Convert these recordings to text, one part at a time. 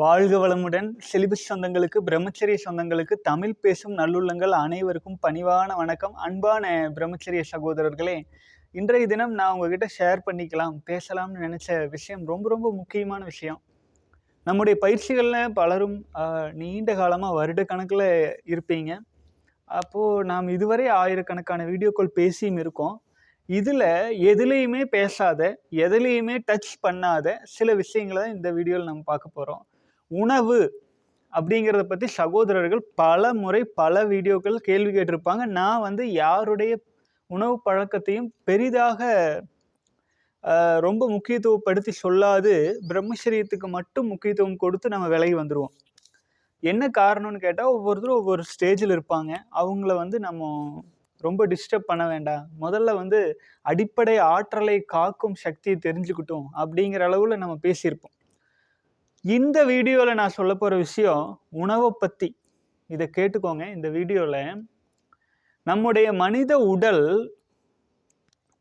வாழ்க வளமுடன். சிலிபஸ் சொந்தங்களுக்கு பிரம்மச்சரிய சொந்தங்களுக்கு தமிழ் பேசும் நல்லுள்ளங்கள் அனைவருக்கும் பணிவான வணக்கம். அன்பான பிரம்மச்சரிய சகோதரர்களே இன்றைய தினம் நான் உங்ககிட்ட ஷேர் பண்ணிக்கலாம் பேசலாம்னு நினச்ச விஷயம் ரொம்ப ரொம்ப முக்கியமான விஷயம். நம்முடைய பயிற்சிகளில் பலரும் நீண்ட காலமாக வருட கணக்கில் இருப்பீங்க. அப்போது நாம் இதுவரை ஆயிரக்கணக்கான வீடியோக்கள் பேசியும் இருக்கோம். இதில் எதுலேயுமே பேசாத எதுலேயுமே டச் பண்ணாத சில விஷயங்களை தான் இந்த வீடியோவில் நம்ம பார்க்க போகிறோம் உணவு அப்படிங்கிறத பற்றி சகோதரர்கள் பல முறை பல வீடியோக்கள் கேள்வி கேட்டிருப்பாங்க. நான் வந்து யாருடைய உணவு பழக்கத்தையும் பெரிதாக ரொம்ப முக்கியத்துவப்படுத்தி சொல்லாது. பிரம்மச்சரியத்துக்கு மட்டும் முக்கியத்துவம் கொடுத்து நம்ம விலகி வந்துடுவோம் என்ன காரணம்னு கேட்டால் ஒவ்வொருத்தரும் ஒவ்வொரு ஸ்டேஜில் இருப்பாங்க. அவங்கள வந்து நம்ம ரொம்ப டிஸ்டர்ப் பண்ண வேண்டாம். முதல்ல வந்து அடிப்படை ஆற்றலை காக்கும் சக்தியை தெரிஞ்சுக்கிட்டோம் அப்படிங்கிற அளவில் நம்ம பேசியிருப்போம். இந்த வீடியோவில் நான் சொல்ல போகிற விஷயம் உணவை பற்றி இதை கேட்டுக்கோங்க. இந்த வீடியோவில் நம்முடைய மனித உடல்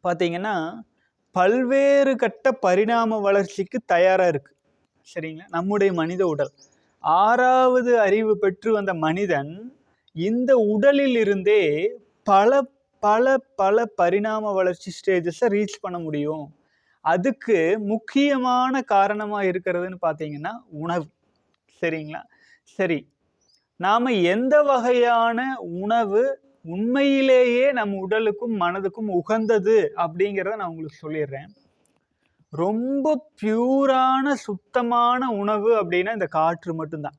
பார்த்திங்கன்னா பல்வேறு கட்ட பரிணாம வளர்ச்சிக்கு தயாராக இருக்குது சரிங்களா? நம்முடைய மனித உடல். ஆறாவது அறிவு பெற்று வந்த மனிதன் இந்த உடலில் இருந்தே பல பல பல பரிணாம வளர்ச்சி ஸ்டேஜஸை ரீச் பண்ண முடியும். அதுக்கு முக்கியமான காரணமாக இருக்கிறதுன்னு பார்த்தீங்கன்னா உணவு. சரிங்களா? சரி. நாம் எந்த வகையான உணவு உண்மையிலேயே நம்ம உடலுக்கும் மனதுக்கும் உகந்தது அப்படிங்கிறத நான் உங்களுக்கு சொல்லிடுறேன். ரொம்ப பியூரான சுத்தமான உணவு அப்படின்னா இந்த காற்று மட்டும்தான்.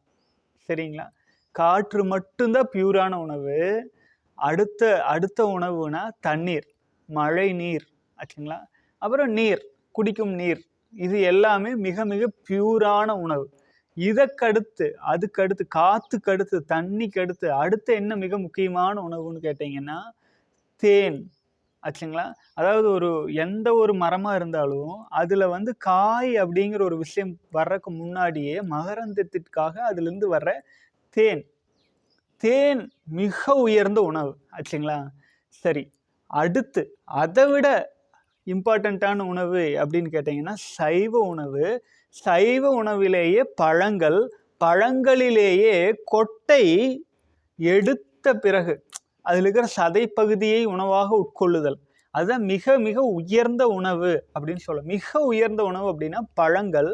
சரிங்களா? காற்று மட்டும்தான் பியூரான உணவு. அடுத்த அடுத்த உணவுனா தண்ணீர். மழை நீர். ஆச்சுங்களா? அப்புறம் நீர். குடிக்கும் நீர். இது எல்லாமே மிக மிக பியூரான உணவு. இதற்கடுத்து அதுக்கடுத்து காற்றுக்கு அடுத்து தண்ணிக்கு அடுத்து அடுத்து என்ன மிக முக்கியமான உணவுன்னு கேட்டிங்கன்னா தேன். ஆச்சுங்களா? அதாவது ஒரு எந்த ஒரு மரமாக இருந்தாலும் அதில் வந்து காய் அப்படிங்கிற ஒரு விஷயம் வர்றதுக்கு முன்னாடியே மகரந்தத்திற்காக அதுலேருந்து வர்ற தேன். தேன் மிக உயர்ந்த உணவு. ஆச்சுங்களா? சரி. அடுத்து அதை விட இம்பார்ட்டண்ட்டான உணவு அப்படின்னு கேட்டிங்கன்னா சைவ உணவு. சைவ உணவிலேயே பழங்கள் பழங்களிலேயே கொட்டை எடுத்த பிறகு அதில் இருக்கிற சதை பகுதியை உணவாக உட்கொள்ளுதல். அதுதான் மிக மிக உயர்ந்த உணவு அப்படின்னு சொல்லலாம் மிக உயர்ந்த உணவு அப்படின்னா பழங்கள்.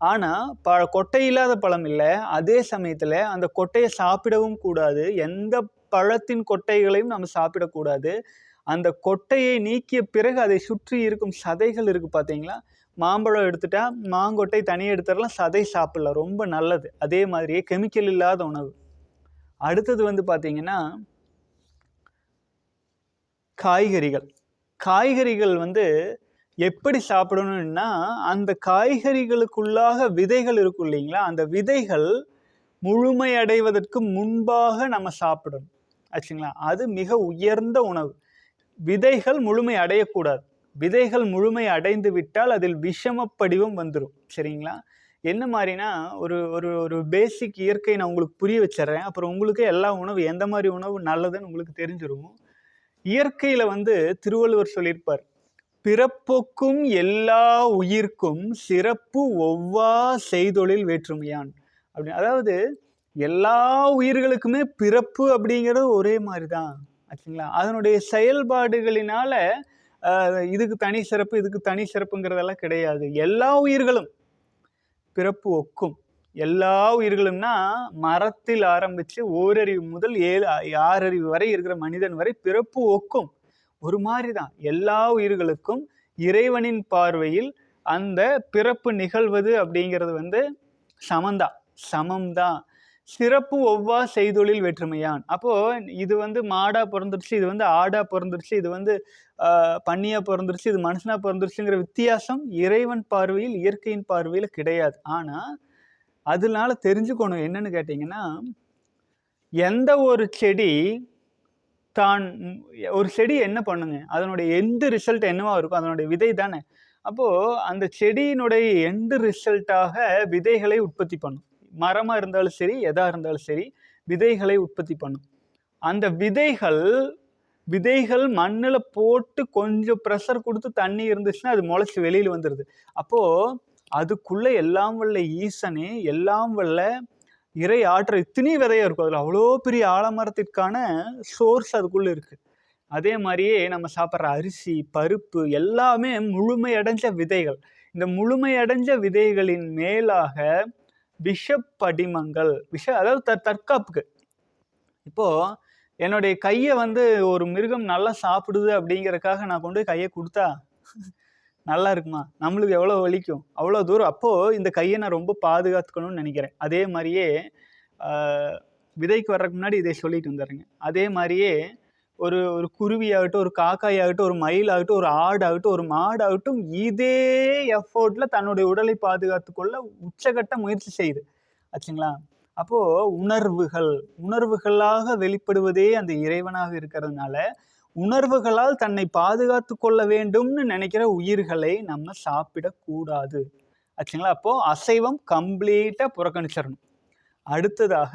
ஆனால் ப கொட்டை இல்லாத பழம் இல்லை. அதே சமயத்தில் அந்த கொட்டையை சாப்பிடவும் கூடாது. எந்த பழத்தின் கொட்டைகளையும் நம்ம சாப்பிடக்கூடாது. அந்த கொட்டையை நீக்கிய பிறகு அதை சுற்றி இருக்கும் சதைகள் இருக்குது பார்த்தீங்களா? மாம்பழம் எடுத்துட்டா மாங்கொட்டை தனியாக எடுத்துடலாம் சதை சாப்பிடலாம். ரொம்ப நல்லது. அதே மாதிரியே கெமிக்கல் இல்லாத உணவு. அடுத்தது வந்து பார்த்தீங்கன்னா காய்கறிகள். காய்கறிகள் வந்து எப்படி சாப்பிடணும்னா அந்த காய்கறிகளுக்குள்ளாக விதைகள் இருக்கும் இல்லைங்களா? அந்த விதைகள் முழுமையடைவதற்கு முன்பாக நம்ம சாப்பிடணும். ஆச்சுங்களா? அது மிக உயர்ந்த உணவு. விதைகள் முழுமை அடையக்கூடாது. விதைகள் முழுமை அடைந்து விட்டால் அதில் விஷம படிவம் வந்துடும் சரிங்களா? என்ன மாதிரினா ஒரு ஒரு ஒரு பேசிக் இயற்கை நான் உங்களுக்கு புரிய வச்சிடுறேன் அப்புறம் உங்களுக்கு எல்லா உணவு எந்த மாதிரி உணவு நல்லதுன்னு உங்களுக்கு தெரிஞ்சிடும் இயற்கையில் வந்து திருவள்ளுவர் சொல்லியிருப்பார் பிறப்புக்கும் எல்லா உயிர்க்கும் சிறப்பு ஒவ்வா செய்தொழில் வேற்றுமையான் அப்படி அதாவது எல்லா உயிர்களுக்குமே பிறப்பு அப்படிங்கிறது ஒரே மாதிரி தான் ஆச்சுங்களா? அதனுடைய செயல்பாடுகளினால இதுக்கு தனி சிறப்பு இதுக்கு தனி சிறப்புங்கிறதெல்லாம் கிடையாது. எல்லா உயிர்களும் பிறப்பு ஒக்கும். எல்லா உயிர்களும்னா மரத்தில் ஆரம்பித்து ஓரறிவு முதல் ஏழு ஆறறிவு வரை இருக்கிற மனிதன் வரை பிறப்பு ஒக்கும். ஒரு மாதிரி தான் எல்லா உயிர்களுக்கும் இறைவனின் பார்வையில் அந்த பிறப்பு நிகழ்வது அப்படிங்கிறது வந்து சமந்தான் சமம்தான். சிறப்பு ஒவ்வா செய்தொழில் வேற்றுமையான். அப்போது இது வந்து மாடாக பிறந்துருச்சு இது வந்து ஆடாக பிறந்துருச்சு இது வந்து பண்ணியாக பிறந்துருச்சு இது மனுஷனாக பிறந்துருச்சுங்கிற வித்தியாசம் இறைவன் பார்வையில் இயற்கையின் பார்வையில் கிடையாது. ஆனால் அதனால தெரிஞ்சுக்கணும் என்னன்னு கேட்டிங்கன்னா எந்த ஒரு செடி தான் ஒரு செடி என்ன பண்ணுங்க? அதனுடைய எண்டு ரிசல்ட் என்னவா இருக்கும்? அதனுடைய விதை தானே. அப்போது அந்த செடியினுடைய எண்டு ரிசல்ட்டாக விதைகளை உற்பத்தி பண்ணும். மரமாக இருந்தாலும் சரி எதாக இருந்தாலும் சரி விதைகளை உற்பத்தி பண்ணும். அந்த விதைகள் விதைகள் மண்ணில் போட்டு கொஞ்சம் ப்ரெஷர் கொடுத்து தண்ணி இருந்துச்சுன்னா அது முளைச்சி வெளியில் வந்துடுது அப்போது அதுக்குள்ளே எல்லாம் வல்ல ஈசனே எல்லாம் வல்ல இறை ஆற்றல் இத்தனையும் விதையாக இருக்கும். அதில் அவ்வளோ பெரிய ஆலமரத்திற்கான சோர்ஸ் அதுக்குள்ளே இருக்குது அதே மாதிரியே நம்ம சாப்பிட்ற அரிசி பருப்பு எல்லாமே முழுமையடைஞ்ச விதைகள். இந்த முழுமையடைஞ்ச விதைகளின் மேலாக விஷ படிமங்கள் விஷ அதாவது த தற்காப்புக்கு. இப்போது என்னுடைய கையை வந்து ஒரு மிருகம் நல்லா சாப்பிடுது அப்படிங்கிறக்காக நான் கொண்டு போய் கையை கொடுத்தா நல்லா இருக்குமா? நம்மளுக்கு எவ்வளோ வலிக்கும்? அவ்வளோ தூரம். அப்போது இந்த கையை நான் ரொம்ப பாதுகாத்துக்கணும்னு நினைக்கிறேன். அதே மாதிரியே விதைக்கு வர்றதுக்கு முன்னாடி இதை சொல்லிட்டு வந்துடுறேங்க. அதே மாதிரியே ஒரு ஒரு குருவியாகட்டும் ஒரு காக்காயாகட்டும் ஒரு மயிலாகட்டும் ஒரு ஆடாகட்டும் ஒரு மாடாகட்டும் இதே எஃபோர்ட்ல தன்னுடைய உடலை பாதுகாத்து கொள்ள உச்சகட்ட முயற்சி செய்யுது. ஆச்சுங்களா? அப்போ உணர்வுகள் உணர்வுகளாக வெளிப்படுவதே அந்த இறைவனாக இருக்கிறதுனால உணர்வுகளால் தன்னை பாதுகாத்து கொள்ள வேண்டும்னு நினைக்கிற உயிர்களை நம்ம சாப்பிடக்கூடாது. ஆச்சுங்களா? அப்போ அசைவம் கம்ப்ளீட்டா புறக்கணிச்சிடணும். அடுத்ததாக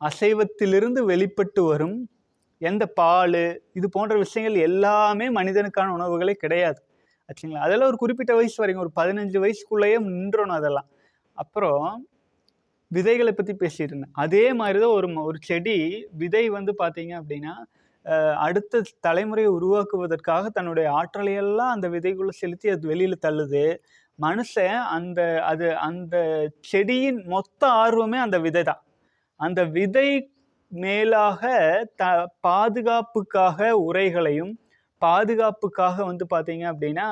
அசைவத்திலிருந்து வெளிப்பட்டு வரும் எந்த பால் இது போன்ற விஷயங்கள் எல்லாமே மனிதனுக்கான உணவுகளே கிடையாது. ஆச்சுங்களா? அதெல்லாம் ஒரு குறிப்பிட்ட வயசு வரைக்கும் ஒரு பதினஞ்சு வயசுக்குள்ளேயே நின்றணும் அதெல்லாம். அப்புறம் விதைகளை பற்றி பேசிட்டு இருந்தேன். அதே மாதிரி தான் ஒரு ஒரு செடி விதை வந்து பார்த்தீங்க அப்படின்னா அடுத்த தலைமுறையை உருவாக்குவதற்காக தன்னுடைய ஆற்றலையெல்லாம் அந்த விதைக்குள்ளே செலுத்தி அது வெளியில் தள்ளுது. மனுஷன் அந்த அது அந்த செடியின் மொத்த ஆர்வமே அந்த விதை தான் அந்த விதை மேலாக த பாதுகாப்புக்காக உரைகளையும் பாதுகாப்புக்காக வந்து பார்த்தீங்க அப்படின்னா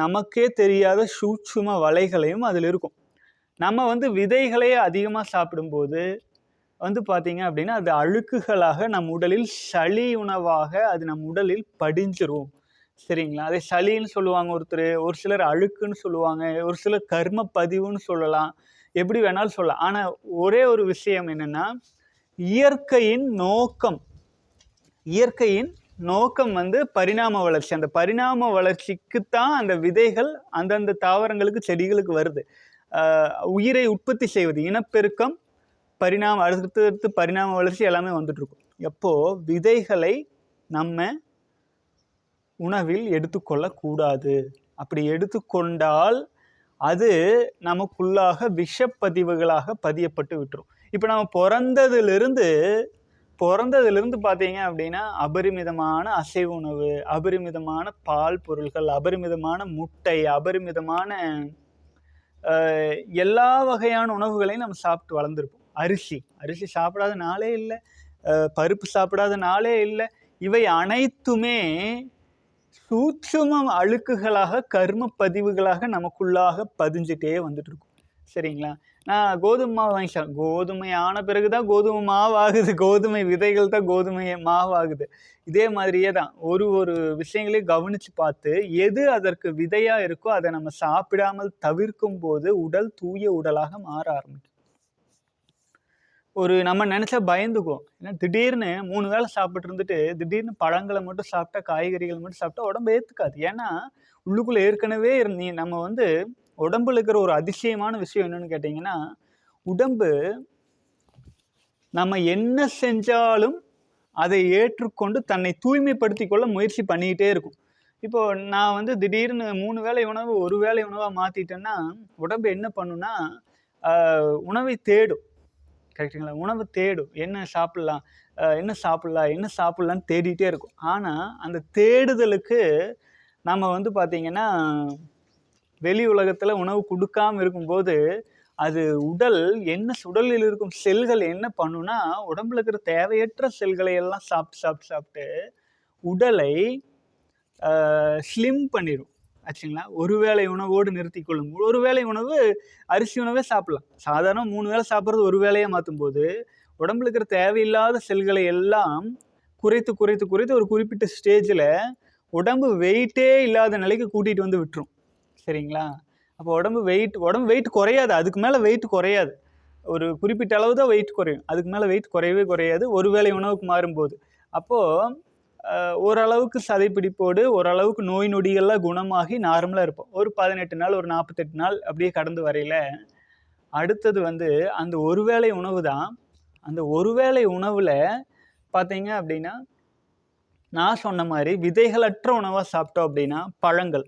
நமக்கே தெரியாத சூட்சும வலைகளையும் அதில் இருக்கும். நம்ம வந்து விதைகளே அதிகமாக சாப்பிடும்போது வந்து பார்த்தீங்க அப்படின்னா அது அழுக்குகளாக நம் உடலில் சளி உணவாக அது நம் உடலில் படிஞ்சிரும். சரிங்களா? அதே சளின்னு சொல்லுவாங்க ஒருத்தர் ஒரு சிலர் அழுக்குன்னு சொல்லுவாங்க ஒரு சிலர் கர்ம பதிவுன்னு சொல்லலாம் எப்படி வேணாலும் சொல்லலாம். ஆனால் ஒரே ஒரு விஷயம் என்னென்னா இயற்கையின் நோக்கம். இயற்கையின் நோக்கம் வந்து பரிணாம வளர்ச்சி. அந்த பரிணாம வளர்ச்சிக்கு தான் அந்த விதைகள் அந்தந்த தாவரங்களுக்கு செடிகளுக்கு வருது. உயிரை உற்பத்தி செய்வது இனப்பெருக்கம் பரிணாம அடுத்து அடுத்து பரிணாம வளர்ச்சி எல்லாமே வந்துட்டுருக்கும். எப்போது விதைகளை நம்ம உணவில் எடுத்துக்கொள்ளக்கூடாது. அப்படி எடுத்துக்கொண்டால் அது நமக்குள்ளாக விஷப்பதிவுகளாக பதியப்பட்டு விட்டுரும். இப்போ நம்ம பிறந்ததிலிருந்து பிறந்ததுலேருந்து பார்த்தீங்க அப்படின்னா அபரிமிதமான அசைவ உணவு அபரிமிதமான பால் பொருள்கள் அபரிமிதமான முட்டை அபரிமிதமான எல்லா வகையான உணவுகளையும் நம்ம சாப்பிட்டு வளர்ந்துருப்போம். அரிசி அரிசி சாப்பிடாத நாளே இல்லை. பருப்பு சாப்பிடாத நாளே இல்லை. இவை அனைத்துமே சூட்சும அழுக்குகளாக கர்ம பதிவுகளாக நமக்குள்ளாக பதிஞ்சிட்டே வந்துட்டு இருக்கும். சரிங்களா? நான் கோதுமை மாவு வாங்கி கோதுமை ஆன பிறகு தான் கோதுமை மாவு ஆகுது கோதுமை விதைகள் தான் கோதுமை மாவு ஆகுது இதே மாதிரியே தான். ஒரு ஒரு விஷயங்களையும் கவனித்து பார்த்து எது அதற்கு விதையாக இருக்கோ அதை நம்ம சாப்பிடாமல் தவிர்க்கும் போது உடல் தூய உடலாக மாற ஆரம்பிக்கும். ஒரு நம்ம நினச்சா பயந்துக்குவோம். ஏன்னா திடீர்னு மூணு வேளை சாப்பிட்டு இருந்துட்டு திடீர்னு பழங்களை மட்டும் சாப்பிட்டா காய்கறிகள் மட்டும் சாப்பிட்டா உடம்பு ஏற்றுக்காது ஏன்னா உள்ளுக்குள்ளே ஏற்கனவே இருந்தீ நம்ம வந்து உடம்புல இருக்கிற ஒரு அதிசயமான விஷயம் என்னன்னு கேட்டிங்கன்னா உடம்பு நம்ம என்ன செஞ்சாலும் அதை ஏற்றுக்கொண்டு தன்னை தூய்மைப்படுத்தி கொள்ள முயற்சி பண்ணிக்கிட்டே இருக்கும். இப்போ நான் வந்து திடீர்னு மூணு வேளை உணவு ஒரு வேளை உணவாக மாற்றிட்டேன்னா உடம்பு என்ன பண்ணுன்னா உணவை தேடும். கரெக்டுங்களா உணவு தேடும். என்ன சாப்பிட்லாம்? என்ன சாப்பிட்லாம்? என்ன சாப்பிட்லான்னு தேடிட்டே இருக்கும். ஆனால் அந்த தேடுதலுக்கு நம்ம வந்து பார்த்திங்கன்னா வெளி உலகத்தில் உணவு கொடுக்காம இருக்கும்போது அது உடல் என்ன உடலில் இருக்கும் செல்கள் என்ன பண்ணுனா உடம்புல இருக்கிற தேவையற்ற செல்களை எல்லாம் சாப்பிட்டு சாப்பிட்டு சாப்பிட்டு உடலை ஸ்லிம் பண்ணிடும் ஆச்சுங்களா? ஒரு வேளை உணவோடு நிறுத்தி கொள்ளும் ஒரு வேளை உணவு அரிசி உணவே சாப்பிடலாம். சாதாரண மூணு வேளை சாப்பிட்றது ஒரு வேளையாக மாற்றும் போது உடம்புல இருக்கிற தேவையில்லாத செல்களை எல்லாம் குறைத்து குறைத்து குறைத்து ஒரு குறிப்பிட்ட ஸ்டேஜில் உடம்பு வெயிட்டே இல்லாத நிலைக்கு கூட்டிகிட்டு வந்து விட்டுரும். சரிங்களா? அப்போ உடம்பு வெயிட் உடம்பு வெயிட் குறையாது. அதுக்கு மேலே வெயிட் குறையாது. ஒரு குறிப்பிட்ட அளவு தான் வெயிட் குறையும். அதுக்கு மேலே வெயிட் குறையவே குறையாது. ஒரு வேளை உணவுக்கு மாறும்போது. அப்போது ஓரளவுக்கு சதைப்பிடிப்போடு ஓரளவுக்கு நோய் நொடிகள்லாம் குணமாகி நார்மலாக இருப்போம். ஒரு பதினெட்டு நாள் ஒரு நாற்பத்தெட்டு நாள் அப்படியே கடந்து வரையில அடுத்தது வந்து அந்த ஒருவேளை உணவு தான். அந்த ஒருவேளை உணவில் பார்த்தீங்க அப்படின்னா நான் சொன்ன மாதிரி விதைகளற்ற உணவாக சாப்பிட்டோம் அப்படின்னா பழங்கள்.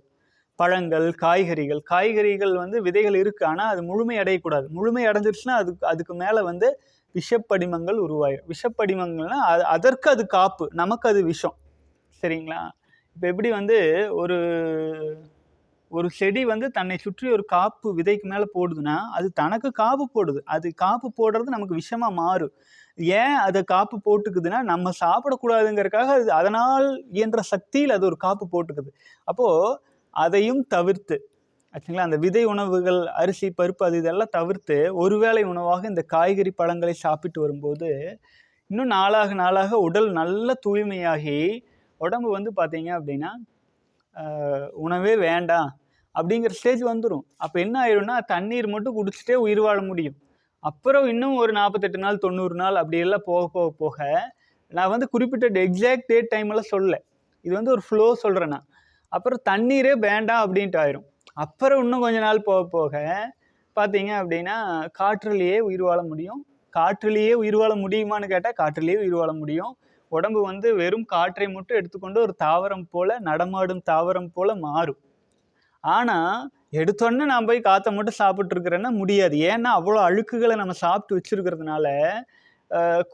பழங்கள் காய்கறிகள். காய்கறிகள் வந்து விதைகள் இருக்குது ஆனால் அது முழுமை அடையக்கூடாது. முழுமை அடைஞ்சிருச்சுன்னா அதுக்கு அதுக்கு மேலே வந்து விஷப்படிமங்கள் உருவாயிரும். விஷப்படிமங்கள்னா அது அதற்கு அது காப்பு. நமக்கு அது விஷம். சரிங்களா? இப்போ எப்படி வந்து ஒரு ஒரு செடி வந்து தன்னை சுற்றி ஒரு காப்பு விதைக்கு மேலே போடுதுன்னா அது தனக்கு காப்பு போடுது. அது காப்பு போடுறது நமக்கு விஷமாக மாறும். ஏன் அதை காப்பு போட்டுக்குதுன்னா நம்ம சாப்பிடக்கூடாதுங்கிறதுக்காக அது அதனால் இயன்ற சக்தியில் அது ஒரு காப்பு போட்டுக்குது. அப்போது அதையும் தவிர்த்து ஆச்சுங்களா? அந்த விதை உணவுகள் அரிசி பருப்பு அது இதெல்லாம் தவிர்த்து ஒருவேளை உணவாக இந்த காய்கறி பழங்களை சாப்பிட்டு வரும்போது இன்னும் நாளாக நாளாக உடல் நல்ல தூய்மையாகி உடம்பு வந்து பார்த்தீங்க அப்படின்னா உணவே வேண்டாம் அப்படிங்கிற ஸ்டேஜ் வந்துடும் அப்போ என்ன ஆயிரும்னா தண்ணீர் மட்டும் குடிச்சிட்டே உயிர் வாழ முடியும். அப்புறம் இன்னும் ஒரு நாற்பத்தெட்டு நாள் தொண்ணூறு நாள் அப்படியெல்லாம் போக போக போக நான் வந்து குறிப்பிட்ட எக்ஸாக்ட் டேட் டைமெல்லாம் சொல்லலை. இது வந்து ஒரு ஃப்ளோ சொல்கிறேன் நான். அப்புறம் தண்ணீரே வேண்டாம் அப்படின்ட்டு ஆயிரும். அப்புறம் இன்னும் கொஞ்ச நாள் போக போக பார்த்தீங்க அப்படின்னா காற்றுலேயே உயிர் வாழ முடியும். காற்றுலேயே உயிர் வாழ முடியுமான்னு கேட்டால் காற்றுலேயே உயிர் வாழ முடியும். உடம்பு வந்து வெறும் காற்றை மட்டும் எடுத்துக்கொண்டு ஒரு தாவரம் போல் நடமாடும் தாவரம் போல் மாறும். ஆனால் எடுத்தோடனே நான் போய் காற்றை மட்டும் சாப்பிட்ருக்குறேன்னா முடியாது. ஏன்னா அவ்வளோ அழுக்குகளை நம்ம சாப்பிட்டு வச்சுருக்கிறதுனால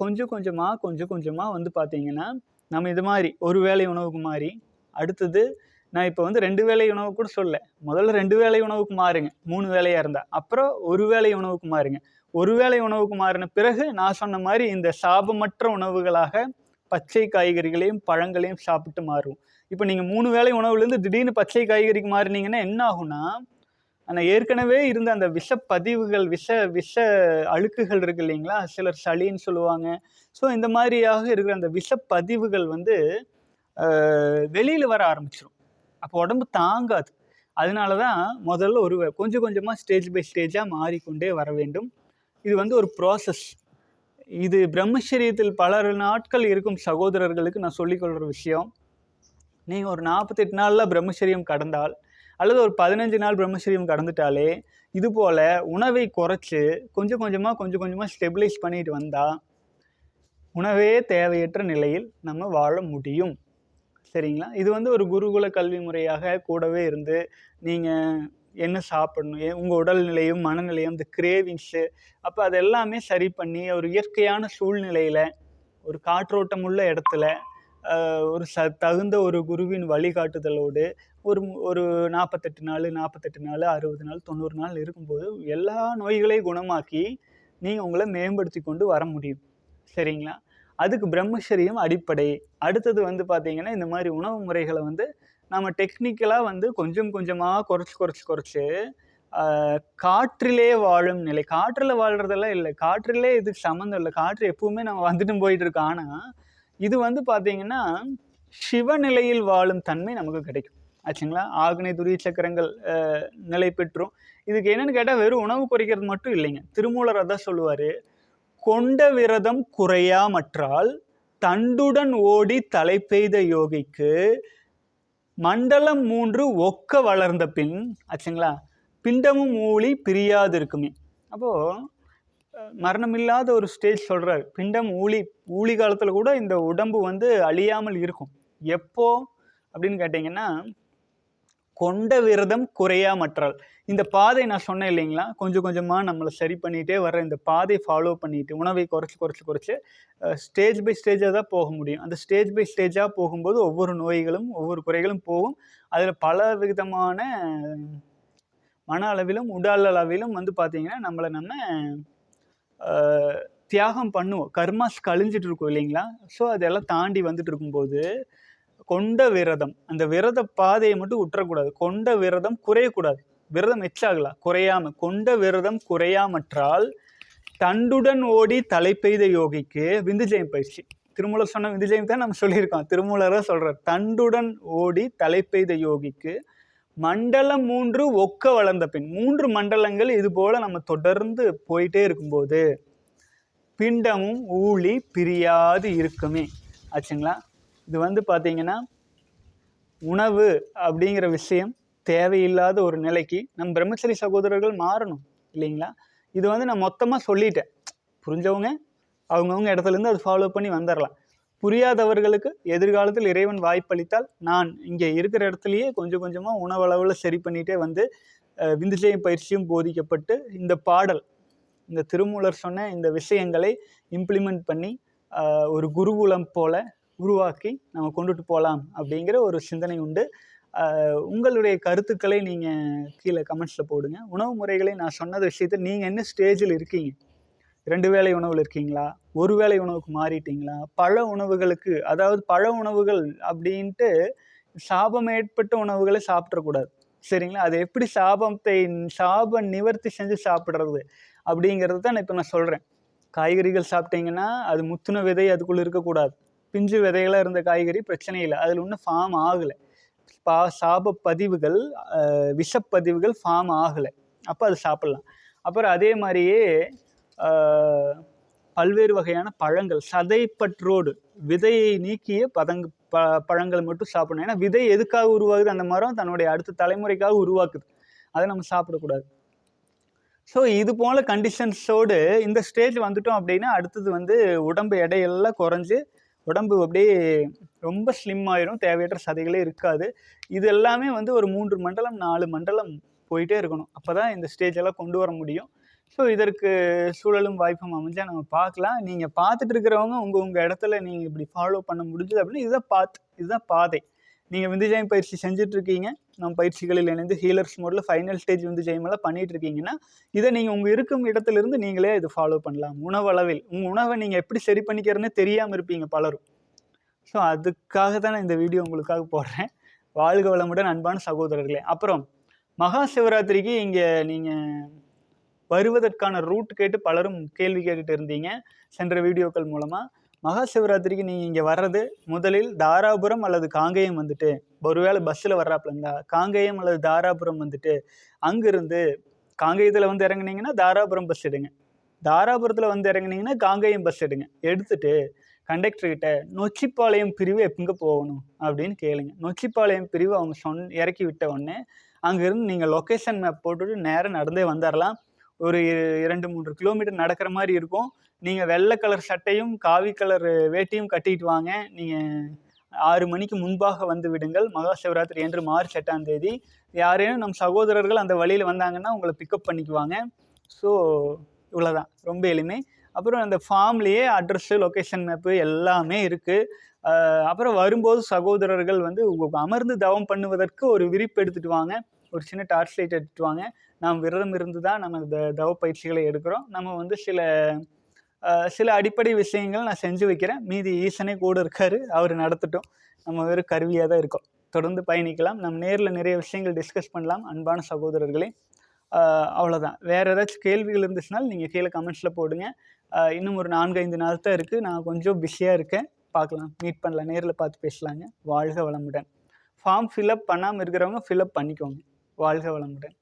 கொஞ்சம் கொஞ்சமாக கொஞ்சம் கொஞ்சமாக வந்து பார்த்திங்கன்னா நம்ம இது மாதிரி ஒரு வேளை உணவுக்கு மாதிரி அடுத்தது நான் இப்போ வந்து ரெண்டு வேலை உணவு கூட சொல்ல முதல்ல ரெண்டு வேளை உணவுக்கு மாறுங்க. மூணு வேலையாக இருந்தால் அப்புறம் ஒரு வேளை உணவுக்கு மாறுங்க. ஒரு வேளை உணவுக்கு மாறின பிறகு நான் சொன்ன மாதிரி இந்த சாபமற்ற உணவுகளாக பச்சை காய்கறிகளையும் பழங்களையும் சாப்பிட்டு மாறும் இப்போ நீங்கள் மூணு வேளை உணவுலேருந்து திடீர்னு பச்சை காய்கறிக்கு மாறினீங்கன்னா என்ன ஆகும்னா ஆனால் ஏற்கனவே இருந்த அந்த விஷப்பதிவுகள் விஷ விஷ அழுக்குகள் இருக்கு இல்லைங்களா? சிலர் சளின்னு சொல்லுவாங்க. ஸோ இந்த மாதிரியாக இருக்கிற அந்த விஷப்பதிவுகள் வந்து வெளியில் வர ஆரம்பிச்சிடும் அப்போ உடம்பு தாங்காது. அதனால தான் முதல்ல ஒரு கொஞ்சம் கொஞ்சமாக ஸ்டேஜ் பை ஸ்டேஜாக மாறிக்கொண்டே வர வேண்டும். இது வந்து ஒரு ப்ராசஸ் இது பிரம்மச்சரியத்தில் பல நாட்கள் இருக்கும் சகோதரர்களுக்கு நான் சொல்லிக்கொள்கிற விஷயம். நீங்கள் ஒரு நாற்பத்தெட்டு நாளில் பிரம்மச்சரியம் கடந்தால் அல்லது ஒரு பதினஞ்சு நாள் பிரம்மச்சரியம் கடந்துட்டாலே இது போல் உணவை குறைச்சி கொஞ்சம் கொஞ்சமாக கொஞ்சம் கொஞ்சமாக ஸ்டெபிலைஸ் பண்ணிட்டு வந்தால் உணவே தேவையற்ற நிலையில் நம்ம வாழ முடியும். சரிங்களா? இது வந்து ஒரு குருகுல கல்வி முறையாக கூடவே இருந்து நீங்கள் என்ன சாப்பிடணும் உங்கள் உடல்நிலையும் மனநிலையும் இந்த கிரேவிங்ஸு அப்போ அது எல்லாமே சரி பண்ணி ஒரு இயற்கையான சூழ்நிலையில் ஒரு காற்றோட்டம் உள்ள இடத்துல ஒரு ச தகுந்த ஒரு குருவின் வழிகாட்டுதலோடு ஒரு ஒரு நாற்பத்தெட்டு நாள் நாற்பத்தெட்டு நாள் அறுபது நாள் தொண்ணூறு நாள் இருக்கும்போது எல்லா நோய்களையும் குணமாக்கி நீங்கள் உங்களை மேம்படுத்தி கொண்டு வர முடியும். சரிங்களா? அதுக்கு பிரம்மச்சரியம் அடிப்படை. அடுத்தது வந்து பார்த்தீங்கன்னா இந்த மாதிரி உணவு முறைகளை வந்து நம்ம டெக்னிக்கலாக வந்து கொஞ்சம் கொஞ்சமாக குறைச்சி குறைச்சி குறைச்சி காற்றிலே வாழும் நிலை. காற்றில் வாழ்கிறதெல்லாம் இல்லை. காற்றிலே இதுக்கு சம்மந்தம் இல்லை. காற்று எப்பவுமே நம்ம வந்துட்டு போயிட்டு இருக்கோம் ஆனால் இது வந்து பார்த்தீங்கன்னா சிவநிலையில் வாழும் தன்மை நமக்கு கிடைக்கும். ஆச்சுங்களா? ஆக்னை துரிய சக்கரங்கள் நிலை பெற்றும். இதுக்கு என்னன்னு கேட்டால் வெறும் உணவு குறைக்கிறது மட்டும் இல்லைங்க. திருமூலர் அதான் சொல்லுவார். கொண்ட விரதம் குறையாமற்றால் தண்டுடன் ஓடி தலை பெய்த யோகிக்கு மண்டலம் மூன்று ஒக்க வளர்ந்த பின் ஆச்சுங்களா? பிண்டமும் ஊழி பிரியாது இருக்குமே அப்போது மரணமில்லாத ஒரு ஸ்டேஜ் சொல்கிறார் பிண்டம் ஊழி ஊழி காலத்தில் கூட இந்த உடம்பு வந்து அழியாமல் இருக்கும். எப்போ? அப்படின்னு கேட்டிங்கன்னா கொண்ட விரதம் குறையா மற்றால். இந்த பாதை நான் சொன்னேன் இல்லைங்களா? கொஞ்சம் கொஞ்சமாக நம்மளை சரி பண்ணிகிட்டே வர இந்த பாதை ஃபாலோ பண்ணிட்டு உணவை குறைச்சி குறைச்சி குறைச்சி ஸ்டேஜ் பை ஸ்டேஜாக தான் போக முடியும். அந்த ஸ்டேஜ் பை ஸ்டேஜாக போகும்போது ஒவ்வொரு நோய்களும் ஒவ்வொரு குறைகளும் போகும். அதில் பல விதமான மன அளவிலும் உடல் அளவிலும் வந்து பார்த்திங்கன்னா நம்மளை நம்ம தியாகம் பண்ணுவோம். கர்மாஸ் கழிஞ்சிட்டு இருக்கோம் இல்லைங்களா? ஸோ அதெல்லாம் தாண்டி வந்துட்டு இருக்கும்போது கொண்ட விரதம். அந்த விரத பாதையை மட்டும் உற்றக்கூடாது. கொண்ட விரதம் குறையக்கூடாது. விரதம் எச்சாகலாம் குறையாம. கொண்ட விரதம் குறையாமற்றால் தண்டுடன் ஓடி தலை பெய்த யோகிக்கு விந்துஜெயம் பயிற்சி. திருமூலர் சொன்ன விந்துஜெயம் தான் நம்ம சொல்லியிருக்கோம். திருமூலராக சொல்கிறார் தண்டுடன் ஓடி தலை பெய்த யோகிக்கு மண்டலம் மூன்று ஒக்க வளர்ந்த பின் மூன்று மண்டலங்கள் இது போல நம்ம தொடர்ந்து போயிட்டே இருக்கும்போது பிண்டமும் ஊழி பிரியாது இருக்குமே. ஆச்சுங்களா? இது வந்து பார்த்தீங்கன்னா உணவு அப்படிங்கிற விஷயம் தேவையில்லாத ஒரு நிலைக்கு நம் பிரம்மச்சரி சகோதரர்கள் மாறணும் இல்லைங்களா? இது வந்து நான் மொத்தமாக சொல்லிட்டேன். புரிஞ்சவங்க அவங்கவுங்க இடத்துலேருந்து அது ஃபாலோ பண்ணி வந்துடலாம் புரியாதவர்களுக்கு எதிர்காலத்தில் இறைவன் வாய்ப்பளித்தால் நான் இங்கே இருக்கிற இடத்துலையே கொஞ்சம் கொஞ்சமாக உணவளவில் சரி பண்ணிகிட்டே வந்து அஹ், விந்துஜயம் பயிற்சியும் போதிக்கப்பட்டு இந்த பாடல் இந்த திருமூலர் சொன்ன இந்த விஷயங்களை இம்ப்ளிமெண்ட் பண்ணி ஒரு குருகுலம் போல உருவாக்கி நம்ம கொண்டுட்டு போகலாம் அப்படிங்கிற ஒரு சிந்தனை உண்டு. உங்களுடைய கருத்துக்களை நீங்கள் கீழே கமெண்ட்ஸில் போடுங்க. உணவு முறைகளை நான் சொன்னது விஷயத்தை நீங்கள் என்ன ஸ்டேஜில் இருக்கீங்க? ரெண்டு வேளை உணவில் இருக்கீங்களா? ஒரு வேளை உணவுக்கு மாறிட்டீங்களா? பழ உணவுகளுக்கு அதாவது பழ உணவுகள் அப்படின்ட்டு சாபம் ஏற்பட்ட உணவுகளை சாப்பிடக்கூடாது சரிங்களா? அது எப்படி சாபத்தை சாப நிவர்த்தி செஞ்சு சாப்பிட்றது அப்படிங்கிறது தான் இப்போ நான் சொல்கிறேன் காய்கறிகள் சாப்பிட்டீங்கன்னா அது முத்துன விதை அதுக்குள்ளே இருக்கக்கூடாது. பிஞ்சு விதைகளாக இருந்த காய்கறி பிரச்சனை இல்லை. அதில் இன்னும் ஃபார்ம் ஆகலை. பா சாப பதிவுகள் விஷப்பதிவுகள் ஃபார்ம் ஆகலை. அப்போ அது சாப்பிட்லாம். அப்புறம் அதே மாதிரியே பல்வேறு வகையான பழங்கள். சதைப்பற்றோடு விதையை நீக்கிய பதங்க ப பழங்கள் மட்டும் சாப்பிடணும். ஏன்னா விதை எதுக்காக உருவாகுது? அந்த மரம் தன்னுடைய அடுத்த தலைமுறைக்காக உருவாக்குது. அதை நம்ம சாப்பிடக்கூடாது. ஸோ இது போல கண்டிஷன்ஸோடு இந்த ஸ்டேஜ் வந்துட்டோம் அப்படின்னா அடுத்தது வந்து உடம்பு எடையெல்லாம் குறைஞ்சி உடம்பு அப்படியே ரொம்ப ஸ்லிம் ஆயிரும். தேவையற்ற சதைகளே இருக்காது. இது எல்லாமே வந்து ஒரு மூன்று மண்டலம் நாலு மண்டலம் போயிட்டே இருக்கணும். அப்போ தான் இந்த ஸ்டேஜ் எல்லாம் கொண்டு வர முடியும். ஸோ இதற்கு சூழலும் வாய்ப்பும் அமைஞ்சா நம்ம பார்க்கலாம். நீங்கள் பார்த்துட்டு இருக்கிறவங்க உங்கள் உங்கள் இடத்துல நீங்கள் இப்படி ஃபாலோ பண்ண முடிஞ்சது அப்படின்னா இதுதான் பாத் இதுதான் பாதை. நீங்கள் விந்துஜயம் பயிற்சி செஞ்சிட்ருக்கீங்க. நம் நம்ம பயிற்சிகளில் இணைந்து ஹீலர்ஸ் மோடில் ஃபைனல் ஸ்டேஜ் வந்து எல்லாம் பண்ணிகிட்டு இருக்கீங்கன்னா இதை நீங்கள் உங்கள் இருக்கும் இடத்துலேருந்து நீங்களே இது ஃபாலோ பண்ணலாம். உணவளவில் உங்கள் உணவை நீங்கள் எப்படி சரி பண்ணிக்கிறதுன்னு தெரியாமல் இருப்பீங்க பலரும். ஸோ அதுக்காக தான் நான் இந்த வீடியோ உங்களுக்காக போடுறேன். வாழ்க வளமுடன் அன்பான சகோதரர்களே. அப்புறம் மகா சிவராத்திரிக்கு இங்கே நீங்கள் வருவதற்கான ரூட் கேட்டு பலரும் கேள்வி கேட்டுட்டு இருந்தீங்க. சென்ற வீடியோக்கள் மூலமாக மகா சிவராத்திரிக்கு நீங்கள் இங்கே வர்றது முதலில் தாராபுரம் அல்லது காங்கேயம் வந்துட்டு ஒருவேளை பஸ்ஸில் வர்றாப்புல இருந்தா காங்கேயம் அல்லது தாராபுரம் வந்துட்டு அங்கிருந்து காங்கேயத்தில் வந்து இறங்குனீங்கன்னா தாராபுரம் பஸ் எடுங்க. தாராபுரத்தில் வந்து இறங்குனீங்கன்னா காங்கேயம் பஸ் எடுங்க. எடுத்துட்டு கண்டக்டர்கிட்ட நொச்சிப்பாளையம் பிரிவு எங்கே போகணும்? அப்படின்னு கேளுங்க. நொச்சிப்பாளையம் பிரிவு அவங்க சொன் இறக்கி விட்ட உடனே அங்கேருந்து நீங்கள் லொக்கேஷன் மேப் போட்டுட்டு நேராக நடந்தே வந்துடலாம் ஒரு இரண்டு மூன்று கிலோமீட்டர் நடக்கிற மாதிரி இருக்கும். நீங்கள் வெள்ளை கலர் சட்டையும் காவி கலர் வேட்டியும் கட்டிட்டு வாங்க. நீங்கள் ஆறு மணிக்கு முன்பாக வந்து விடுங்கள். மகா சிவராத்திரி என்று மார்ச் எட்டாம் தேதி. யாரேனும் நம் சகோதரர்கள் அந்த வழியில் வந்தாங்கன்னா உங்களை பிக்கப் பண்ணிக்குவாங்க. ஸோ இவ்வளோதான் ரொம்ப எளிமை. அப்புறம் அந்த ஃபார்ம்லேயே அட்ரஸ்ஸு லொக்கேஷன் மேப்பு எல்லாமே இருக்குது அப்புறம் வரும்போது சகோதரர்கள் வந்து அமர்ந்து தவம் பண்ணுவதற்கு ஒரு விரிப்பு எடுத்துகிட்டு வாங்க. ஒரு சின்ன டார்ச் லைட் எடுத்துட்டு வாங்க. நாம் விரதம் இருந்து தான் நம்ம இந்த தவ பயிற்சிகளை எடுக்கிறோம். நம்ம வந்து சில சில அடிப்படை விஷயங்கள் நான் செஞ்சு வைக்கிறேன். மீதி ஈசனே கூட இருக்காரு. அவர் நடத்தட்டும். நம்ம வெறும் கருவியாக தான் இருக்கோம். தொடர்ந்து பயணிக்கலாம். நம்ம நேரில் நிறைய விஷயங்கள் டிஸ்கஸ் பண்ணலாம். அன்பான சகோதரர்களே. அவ்வளோதான் வேறு ஏதாச்சும் கேள்விகள் இருந்துச்சுனாலும் நீங்கள் கீழே கமெண்ட்ஸில் போடுங்க. இன்னும் ஒரு நான்கு ஐந்து நாள் தான் இருக்குது நான் கொஞ்சம் பிஸியாக இருக்கேன். பார்க்கலாம். மீட் பண்ணலாம். நேரில் பார்த்து பேசலாங்க. வாழ்க வளமுடன். ஃபார்ம் ஃபில்அப் பண்ணாமல் இருக்கிறவங்க ஃபில்அப் பண்ணிக்கோங்க. வாழ்க வளமுடன்.